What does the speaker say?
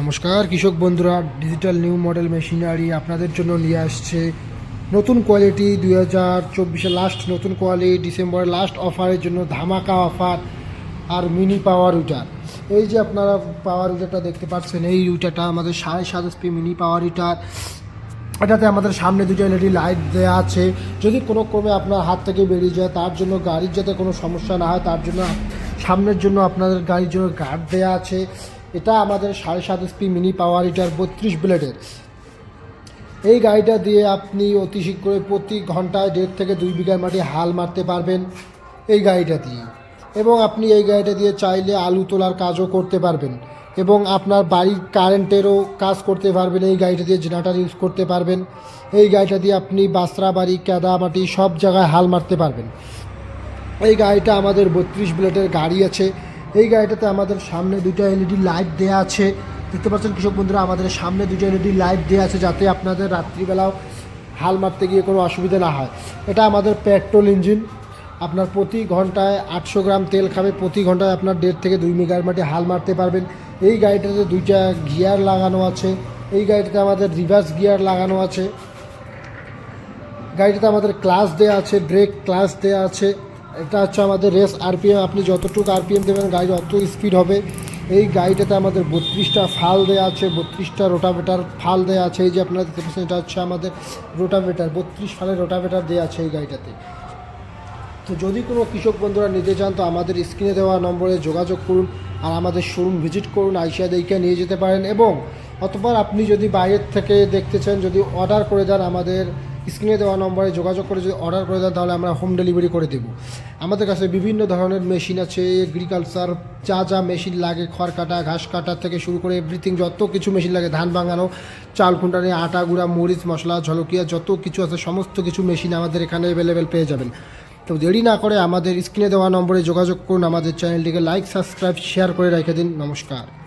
নমস্কার, কৃষক বন্ধুরা ডিজিটাল নিউ মডেল মেশিনারি আপনাদের জন্য নিয়ে আসছে নতুন কোয়ালিটি দুই হাজার চব্বিশে লাস্ট নতুন কোয়ালিটি ডিসেম্বরের লাস্ট অফারের জন্য ধামাকা অফার আর মিনি পাওয়ার উইটার এই যে আপনারা পাওয়ার উইটারটা দেখতে পাচ্ছেন, এই উইটারটা আমাদের সাড়ে সাত এসপি মিনি পাওয়ার উইটার এটাতে আমাদের সামনে দুটো এলইডি লাইট দেওয়া আছে। যদি কোনো ক্রমে আপনার হাত থেকে বেরিয়ে যায়, তার জন্য গাড়ির যাতে কোনো সমস্যা না হয়, তার জন্য সামনের জন্য আপনাদের গাড়ির জন্য গার্ড দেওয়া আছে। এটা আমাদের সাড়ে সাত এসপি মিনি পাওয়ার হিটার বত্রিশ ব্লেডের এই গাড়িটা দিয়ে আপনি অতি শীঘ্রই প্রতি ঘন্টায় দেড় থেকে দুই বিঘার মাটি হাল মারতে পারবেন এই গাড়িটা দিয়ে। এবং আপনি এই গাড়িটা দিয়ে চাইলে আলু তোলার কাজও করতে পারবেন। এবং আপনার বাড়ির কারেন্টেরও কাজ করতে পারবেন, এই গাড়িটা দিয়ে জেনারেটার ইউজ করতে পারবেন। এই গাড়িটা দিয়ে আপনি বাসরা বাড়ি ক্যাদা মাটি সব জায়গায় হাল মারতে পারবেন। এই গাড়িটা আমাদের বত্রিশ ব্লেডের গাড়ি আছে। এই গাড়িটাতে আমাদের সামনে দুটো এলইডি লাইট দেওয়া আছে। দেখতে পাচ্ছেন কৃষক বন্ধুরা, আমাদের সামনে দুটো এলইডি লাইট দেওয়া আছে যাতে আপনাদের রাত্রিবেলাও হাল মারতে গিয়ে কোনো অসুবিধা না হয়। এটা আমাদের পেট্রোল ইঞ্জিন। আপনার প্রতি ঘন্টায় আটশো গ্রাম তেল খাবে, প্রতি ঘন্টায় আপনার দেড় থেকে দুই মিগার মাটি হাল মারতে পারবেন। এই গাড়িটাতে দুইটা গিয়ার লাগানো আছে। এই গাড়িটাতে আমাদের রিভার্স গিয়ার লাগানো আছে। গাড়িটাতে আমাদের ক্লাস দেওয়া আছে, ব্রেক ক্লাস দেওয়া আছে। এটা হচ্ছে আমাদের রেস আরপিএম আপনি যতটুকু আরপিএম দেবেন গাড়ি অত স্পিড হবে। এই গাড়িটাতে আমাদের বত্রিশটা ফাল দেওয়া আছে, বত্রিশটা রোটাভেটার ফাল দেওয়া আছে। এই যে আপনারা দেখতে পাচ্ছেন, এটা হচ্ছে আমাদের রোটাভেটার বত্রিশ ফালের রোটাভেটার দেওয়া আছে এই গাড়িটাতে। তো যদি কোনো কৃষক বন্ধুরা নিতে চান, তো আমাদের স্ক্রিনে দেওয়া নম্বরে যোগাযোগ করুন আর আমাদের শোরুম ভিজিট করুন আইসিয়া দেখে নিয়ে যেতে পারেন। এবং অতপর আপনি যদি বাইরের থেকে দেখতে চান, যদি অর্ডার করে দেন আমাদের স্ক্রিনে দেওয়া নম্বরে যোগাযোগ করে যদি অর্ডার করে দেন, তাহলে আমরা হোম ডেলিভারি করে দেবো। আমাদের কাছে বিভিন্ন ধরনের মেশিন আছে এগ্রিকালচার যা যা মেশিন লাগে খড় কাটা ঘাস কাটা থেকে শুরু করে এভরিথিং যত কিছু মেশিন লাগে, ধান ভাঙানো চাল খুঁটানি আটা গুঁড়া, মরিচ মশলা, ঝলকিয়া, যত কিছু আছে, সমস্ত কিছু মেশিন আমাদের এখানে অ্যাভেলেবেল পেয়ে যাবেন। তো দেরি না করে আমাদের স্ক্রিনে দেওয়া নম্বরে যোগাযোগ করুন, আমাদের চ্যানেলটিকে লাইক সাবস্ক্রাইব শেয়ার করে রেখে দিন। নমস্কার।